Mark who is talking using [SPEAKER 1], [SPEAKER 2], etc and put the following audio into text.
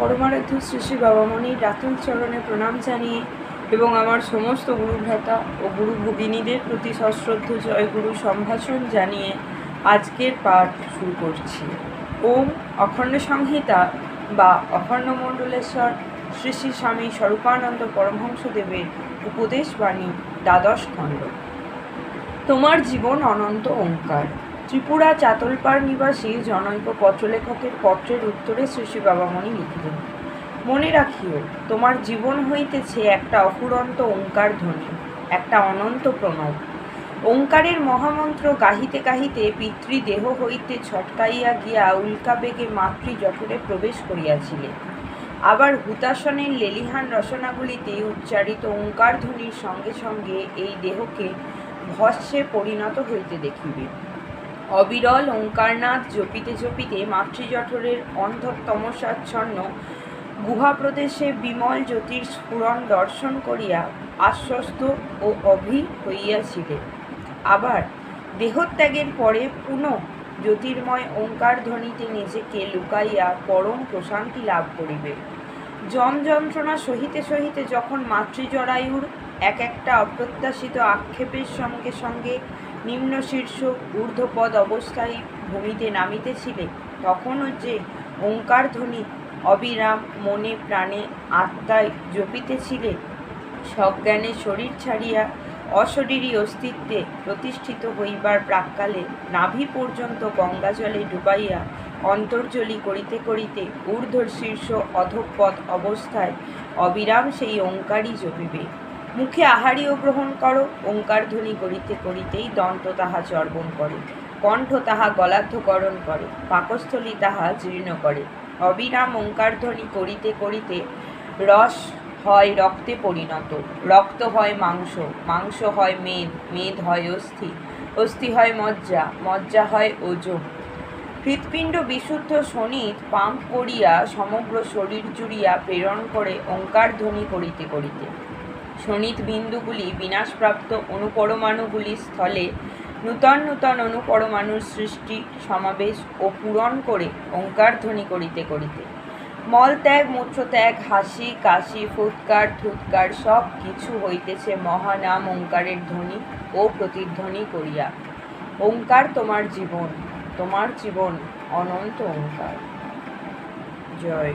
[SPEAKER 1] পরমারাধ্য শ্রী শ্রী বাবামণির রাতুল চরণে প্রণাম জানিয়ে এবং আমার সমস্ত গুরুভ্রাতা ও গুরু ভগিনীদের প্রতি সশ্রদ্ধ জয়গুরু সম্ভাষণ জানিয়ে আজকের পাঠ শুরু করছি। ওম অখণ্ড সংহিতা বা অখণ্ড মণ্ডলেশ্বর শ্রী শ্রী স্বামী স্বরূপানন্দ পরমহংসদেবের উপদেশ বাণী দ্বাদশ খণ্ড। তোমার জীবন অনন্ত ওঙ্কার। ত্রিপুরা চাতলপাড় নিবাসী জনৈক পত্রলেখকের পত্রের উত্তরে শ্রী বাবামণি লিখিলেন, মনে রাখিও, তোমার জীবন হইতেছে একটা অফুরন্ত ওঙ্কার ধ্বনি, একটা অনন্ত প্রণব। ওঙ্কারের মহামন্ত্র গাহিতে গাহিতে পিতৃদেহ হইতে ছটকাইয়া গিয়া উল্কাবেগে মাতৃ জঠরে প্রবেশ করিয়াছিলে। আবার হুতাসনের লেলিহান রচনাগুলিতে উচ্চারিত ওঙ্কার ধ্বনির সঙ্গে সঙ্গে এই দেহকে ভস্যে পরিণত হইতে দেখিবে। অবিরল ওঙ্কারনাথ জপিতে জপিতে মাতৃজঠরের অন্ধতমসাচ্ছন্ন গুহা প্রদেশে বিমল জ্যোতির স্ফুরণ দর্শন করিয়া আশ্বস্ত ও অভি হইয়াছিলেন। আবার দেহত্যাগের পরে পুনঃ জ্যোতির্ময় ওঙ্কার ধ্বনিতে নিজেকে লুকাইয়া পরম প্রশান্তি লাভ করিবে। যম যন্ত্রণা সহিতে সহিতে যখন মাতৃজরায়ুর এক একটা অপ্রত্যাশিত আক্ষেপের সঙ্গে সঙ্গে নিম্ন শীর্ষ ঊর্ধ্বপদ অবস্থায় ভূমিতে নামিতেছিলে, তখনও যে ওঙ্কার ধ্বনি অবিরাম মনে প্রাণে আত্মায় জপিতেছিলে, সজ্ঞানে শরীর ছাড়িয়া অশরীরী অস্তিত্বে প্রতিষ্ঠিত হইবার প্রাক্কালে নাভি পর্যন্ত গঙ্গাজলে ডুবাইয়া অন্তর্জলি করিতে করিতে ঊর্ধ্বর শীর্ষ অধঃপদ অবস্থায় অবিরাম সেই ওঙ্কারই জপিবে। মুখে আহারিও গ্রহণ করো, ওঙ্কার ধ্বনি করিতে করিতেই দন্ত তাহা চর্বণ করে, কণ্ঠ তাহা গলাধ্যকরণ করে, পাকস্থলী তাহা জীর্ণ করে। অবিরাম ওঙ্কার ধ্বনি করিতে করিতে রস হয় রক্তে পরিণত, রক্ত হয় মাংস মাংস হয় মেদ মেদ হয় অস্থি অস্থি হয় মজ্জা মজ্জা হয় ওজন। হৃৎপিণ্ড বিশুদ্ধ শনিত পাম্প করিয়া সমগ্র শরীর জুড়িয়া প্রেরণ করে ওঙ্কার ধ্বনি করিতে করিতে। শনিত বিন্দুগুলি বিনাশপ্রাপ্ত অনুপরমাণুগুলি স্থলে নূতন নূতন অনুপরমাণুর সৃষ্টি, সমাবেশ ও পূরণ করে ওঙ্কার ধ্বনি করিতে করিতে। মলত্যাগ মূত্রত্যাগ হাসি, কাশি, ফুৎকার, থুৎকার সব কিছু হইতেছে মহানাম ওঙ্কারের ধ্বনি ও প্রতিধ্বনি করিয়া। ওঙ্কার তোমার জীবন তোমার জীবন অনন্ত ওঙ্কার জয়।